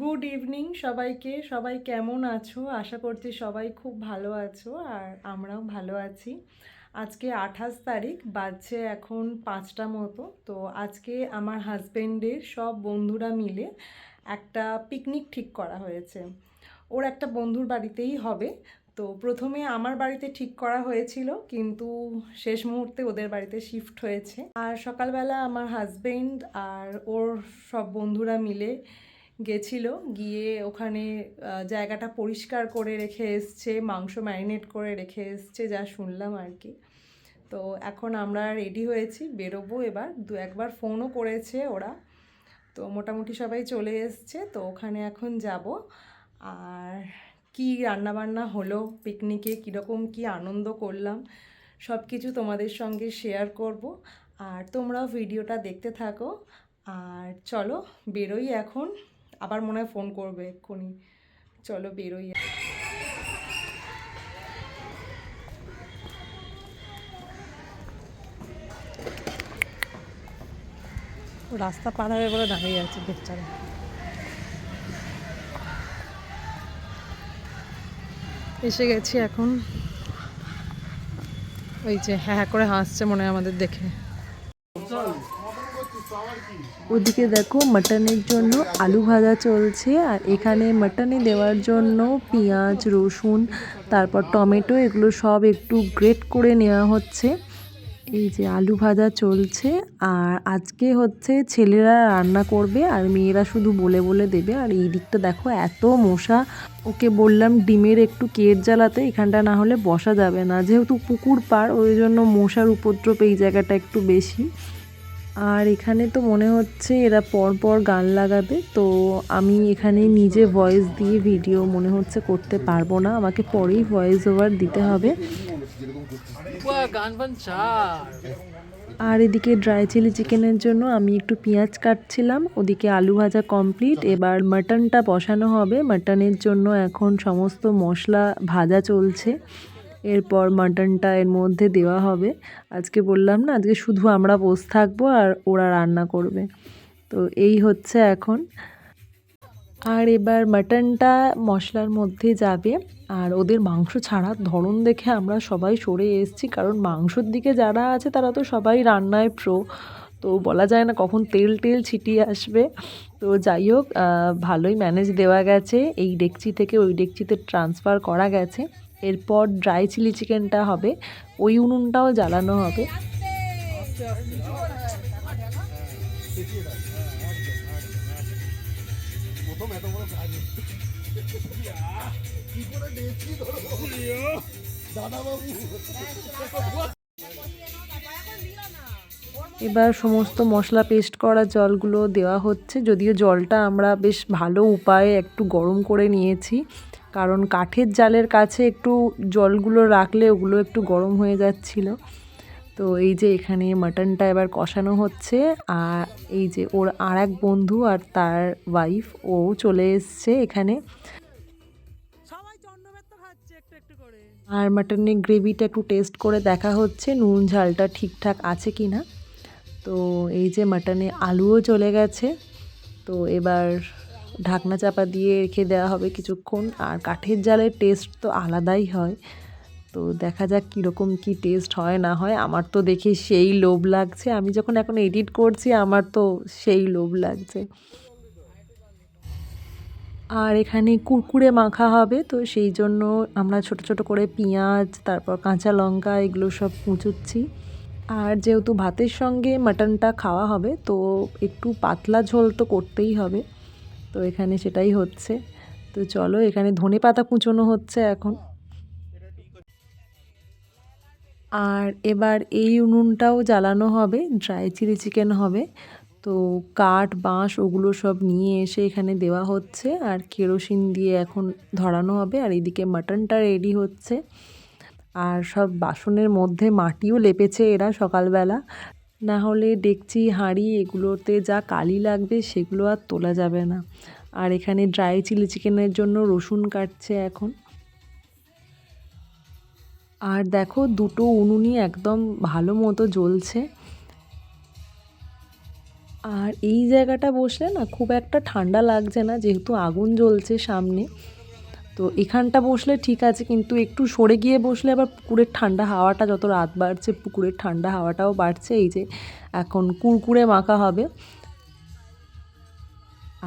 Good evening সবাইকে। সবাই কেমন আছো? আশা করছি সবাই খুব ভালো আছো আর আমরাও ভালো আছি। আজকে আঠাশ তারিখ, বাজছে এখন পাঁচটা মতো। তো আজকে আমার হাজবেন্ডের সব বন্ধুরা মিলে একটা পিকনিক ঠিক করা হয়েছে। ওর একটা বন্ধুর বাড়িতেই হবে। তো প্রথমে আমার বাড়িতে ঠিক করা হয়েছিল, কিন্তু শেষ মুহূর্তে ওদের বাড়িতে শিফট হয়েছে। আর সকালবেলা আমার হাজবেন্ড আর ওর সব বন্ধুরা মিলে গেছিল, গিয়ে ওখানে জায়গাটা পরিষ্কার করে রেখে এসছে, মাংস ম্যারিনেট করে রেখে এসছে যা শুনলাম আর কি। তো এখন আমরা রেডি হয়েছি, বেরোবো এবার, দু একবার ফোনও করেছে ওরা। তো মোটামুটি সবাই চলে এসছে, তো ওখানে এখন যাব। আর কি রান্নাবান্না হলো, পিকনিকে কীরকম কি আনন্দ করলাম সব কিছু তোমাদের সঙ্গে শেয়ার করব। আর তোমরাও ভিডিওটা দেখতে থাকো। আর চলো, বেরোই এখন। আবার মনে হয় ফোন করবে এক্ষুনি। চলো বেরোই। রাস্তা পার হয়ে বলে দাঁড়িয়ে আছে বেচারা এসে গেছি এখন। ওই যে হ্যাঁ হ্যাঁ করে হাসছে মনে হয় আমাদের দেখে। ওদিকে দেখো মাটনের জন্য আলু ভাজা চলছে, আর এখানে মাটনে দেওয়ার জন্য পেঁয়াজ, রসুন, তারপর টমেটো, এগুলো সব একটু গ্রেট করে নেওয়া হচ্ছে। এই যে আলু ভাজা চলছে, আর আজকে হচ্ছে ছেলেরা রান্না করবে, আর মেয়েরা শুধু বলে বলে দেবে। আর এই দিকটা দেখো এত মশা, ওকে বললাম ডিমের একটু কেট জ্বালাতে, এখানটা না হলে বসা যাবে না। যেহেতু পুকুর পার ওই জন্য মশার উপদ্রব এই জায়গাটা একটু বেশি। আর এখানে তো মনে হচ্ছে এরা পর পর গান লাগাবে তো আমি এখানে নিজে ভয়েস দিয়ে ভিডিও মনে হচ্ছে করতে পারব না আমাকে পরেই ভয়েস ওভার দিতে হবে। আর এদিকে ড্রাই চিলি চিকেনের জন্য আমি একটু পেঁয়াজ কাটছিলাম ওদিকে আলু ভাজা কমপ্লিট এবার মাটনটা বসানো হবে মাটনের জন্য এখন সমস্ত মশলা ভাজা চলছে। এরপর মাটনটা এর মধ্যে দেওয়া হবে। আজকে বললাম না, আজকে শুধু আমরা বসে থাকব আর ওরা রান্না করবে। তো এই হচ্ছে এখন। আর এবার মাটনটা মশলার মধ্যে যাবে। আর ওদের মাংস ছাড়ার ধরন দেখে আমরা সবাই সরে এসেছি। কারণ মাংসর দিকে যারা আছে, তারা তো সবাই রান্নায় প্রো তো বলা যায় না কখন তেল টেল ছিটিয়ে আসবে। তো যাই হোক ভালোই ম্যানেজ দেওয়া গেছে। এই ডেকচি থেকে ওই ডেকচিতে ট্রান্সফার করা গেছে। এরপর ড্রাই চিলি চিকেনটা হবে, ওই উনুনটাও জ্বালানো হবে। এবার সমস্ত মশলা পেস্ট করা জলগুলো দেওয়া হচ্ছে, যদিও জলটা আমরা বেশ ভালো উপায়ে একটু গরম করে নিয়েছি। কারণ কাঠের জালের কাছে একটু জলগুলো রাখলে ওগুলো একটু গরম হয়ে যাচ্ছিল। তো এই যে এখানে মাটনটা এবার কষানো হচ্ছে আর এই যে ওর আর এক বন্ধু আর তার ওয়াইফ ও চলে এসছে এখানে। আর মাটনের গ্রেভিটা একটু টেস্ট করে দেখা হচ্ছে নুন ঝালটা ঠিকঠাক আছে কি না তো এই যে মাটনে আলুও চলে গেছে। তো এবার ঢাকনা চাপা দিয়ে রেখে দেওয়া হবে কিছুক্ষণ। আর কাঠের জালের টেস্ট তো আলাদাই হয়। তো দেখা যাক কীরকম কী টেস্ট হয় না হয়। আমার তো দেখে সেই লোভ লাগছে। আমি যখন এখন এডিট করছি, আমার তো সেই লোভ লাগছে। আর এখানে কুরকুরে মাখা হবে। তো সেই জন্য আমরা ছোট ছোট করে পেঁয়াজ, তারপর কাঁচা লঙ্কা এগুলো সব কুচুচ্ছি। আর যেহেতু ভাতের সঙ্গে মাটনটা খাওয়া হবে, তো একটু পাতলা ঝোল তো করতেই হবে। তো এখানে সেটাই হচ্ছে। তো চলো, এখানে ধনে পাতা কুচোনো হচ্ছে এখন। আর এবার এই উনুনটাও জ্বালানো হবে ড্রাই চিলি চিকেন হবে। তো কাঠ, বাঁশ, ওগুলো সব নিয়ে এসে এখানে দেওয়া হচ্ছে। আর কেরোসিন দিয়ে এখন ধরানো হবে। আর এদিকে মাটনটা রেডি হচ্ছে। আর সব বাসনের মধ্যে মাটিও লেপেছে এরা সকালবেলা। না হলে ডেকচি হাঁড়ি এগুলোতে যা কালি লাগবে সেগুলো আর তোলা যাবে না। আর এখানে ড্রাই চিলি চিকেনের জন্য রসুন কাটছে এখন। আর দেখো দুটো উনুনই একদম ভালো মতো জ্বলছে। আর এই জায়গাটা বসলে না খুব একটা ঠান্ডা লাগছে না, যেহেতু আগুন জ্বলছে সামনে। তো এখানটা বসলে ঠিক আছে, কিন্তু একটু সরে গিয়ে বসলে আবার পুকুরের ঠান্ডা হাওয়াটা যত রাত বাড়ছে, পুকুরের ঠান্ডা হাওয়াটাও বাড়ছে। এই যে এখন কুরকুরে মাখা হবে।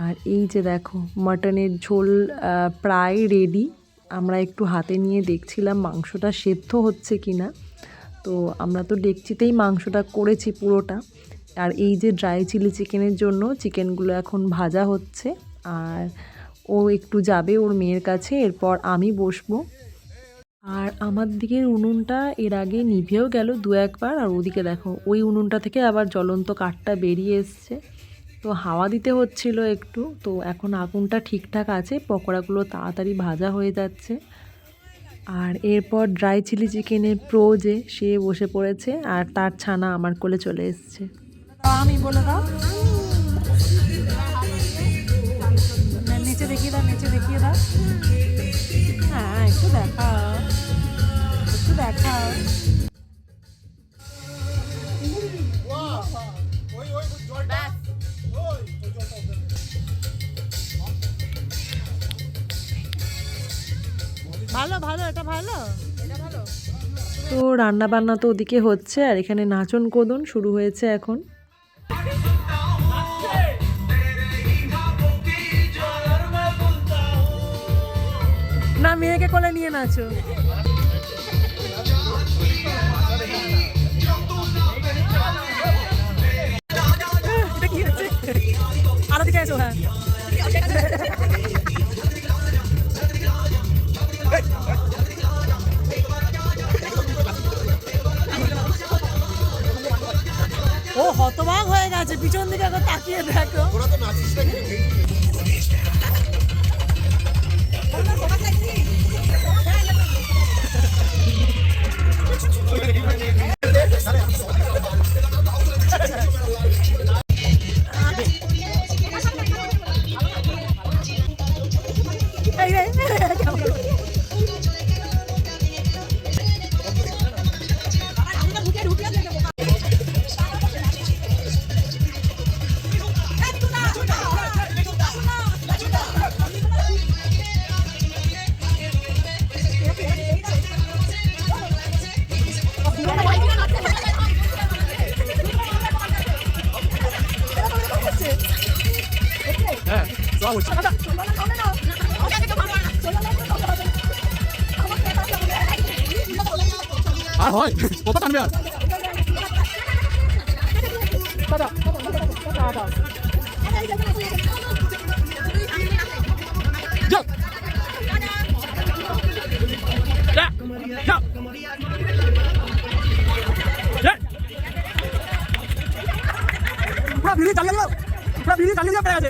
আর এই যে দেখো, মাটনের ঝোল প্রায় রেডি আমরা একটু হাতে নিয়ে দেখছিলাম মাংসটা সেদ্ধ হচ্ছে কি না তো আমরা তো ডেকচিতেই মাংসটা করেছি পুরোটা। আর এই যে ড্রাই চিলি চিকেনের জন্য চিকেনগুলো এখন ভাজা হচ্ছে। আর ও একটু যাবে ওর মেয়ের কাছে, এরপর আমি বসবো। আর আমার দিকের উনুনটা এর আগে নিভেও গেল দু একবার, আর ওদিকে দেখো, ওই উনুনটা থেকে আবার জ্বলন্ত কাঠটা বেরিয়ে এসছে। তো হাওয়া দিতে হচ্ছিল একটু, তো এখন আগুনটা ঠিকঠাক আছে, পকোড়াগুলো তাড়াতাড়ি ভাজা হয়ে যাচ্ছে। আর এরপর ড্রাই চিলি চিকেনের প্রো যে, সে বসে পড়েছে, আর তার ছানা আমার কোলে চলে এসছে। আমি বলে দাও। দেখিয়ে দাও, নিচে দেখিয়ে দাও। হ্যাঁ একটু দেখাও। একটু দেখাও। ভালো ভালো ভালো। তো রান্না বান্না তো ওদিকে হচ্ছে, আর এখানে নাচন কোদন শুরু হয়েছে এখন। মেয়েকে কোলে নিয়ে নাচো। আর হয় কত টানবে আর যাও যা যাও যা পুরো ভিড়ি চালিয়ে দিও পুরো ভিড়ি চালিয়ে দিও পেয়ে আছে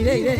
ഇതേ ഇതേ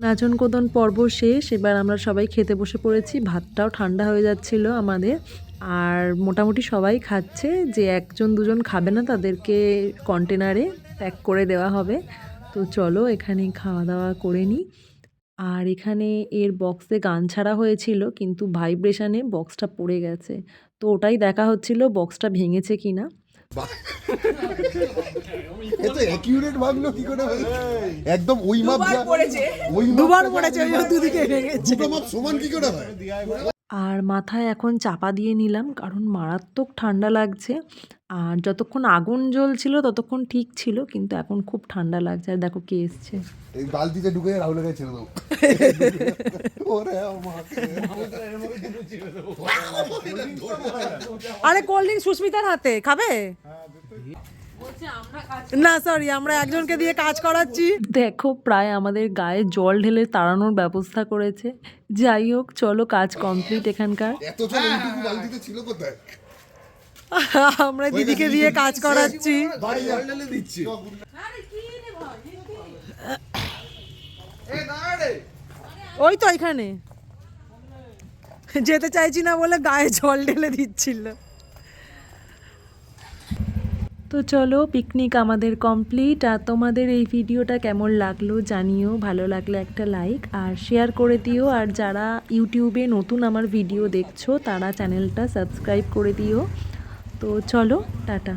নাচন কোদন পর্ব শেষ, এবার আমরা সবাই খেতে বসে পড়েছি। ভাতটাও ঠান্ডা হয়ে যাচ্ছিল আমাদের। আর মোটামুটি সবাই খাচ্ছে, যে একজন দুজন খাবে না তাদেরকে কন্টেনারে প্যাক করে দেওয়া হবে। তো চলো এখানে খাওয়া দাওয়া করে নিই। আর এখানে এর বক্সে গান ছাড়া হয়েছিল, কিন্তু ভাইব্রেশনে বক্সটা পড়ে গেছে। তো ওটাই দেখা হচ্ছিল বক্সটা ভেঙেছে কিনা। এত অ্যাকিউরেট ভাবলো কি করে একদম ওই মাপ ওই দুবার পড়েছে ওই দুদিকে ভেঙেছে। দুটো মাপ সমান কি করে হয়? আর মাথায় এখন চাপা দিয়ে নিলাম কারণ মারাত্মক ঠান্ডা লাগছে। আর যতক্ষণ আগুন জ্বলছিল ততক্ষণ ঠিক ছিল কিন্তু এখন খুব ঠান্ডা লাগছে। আর দেখো কে এসছে। এই বালতিতে ঢুকে রাহুলের কাছে ছেড়ে দেবো। ওরে আরে কোল্ড ড্রিঙ্ক সুস্মিতার হাতে খাবে? না সরি আমরা একজনকে দিয়ে কাজ করাচ্ছি। দেখো প্রায় আমাদের গায়ে জল ঢেলে তাড়ানোর ব্যবস্থা করেছে। যাই হোক চলো কাজ কমপ্লিট এখানকার। এত জল ছিল কোথায়? আমরা দিদিকে দিয়ে কাজ করাচ্ছি। ওই তো এখানে। যেতে চাইছি না বলে গায়ে জল ঢেলে দিচ্ছিল। তো চলো পিকনিক আমাদের কমপ্লিট আর তোমাদের এই ভিডিওটা কেমন লাগল জানিও। ভালো লাগলে একটা লাইক আর শেয়ার করে দিও। আর যারা ইউটিউবে নতুন আমার ভিডিও দেখছ তারা চ্যানেলটা সাবস্ক্রাইব করে দিও। তো চলো টাটা।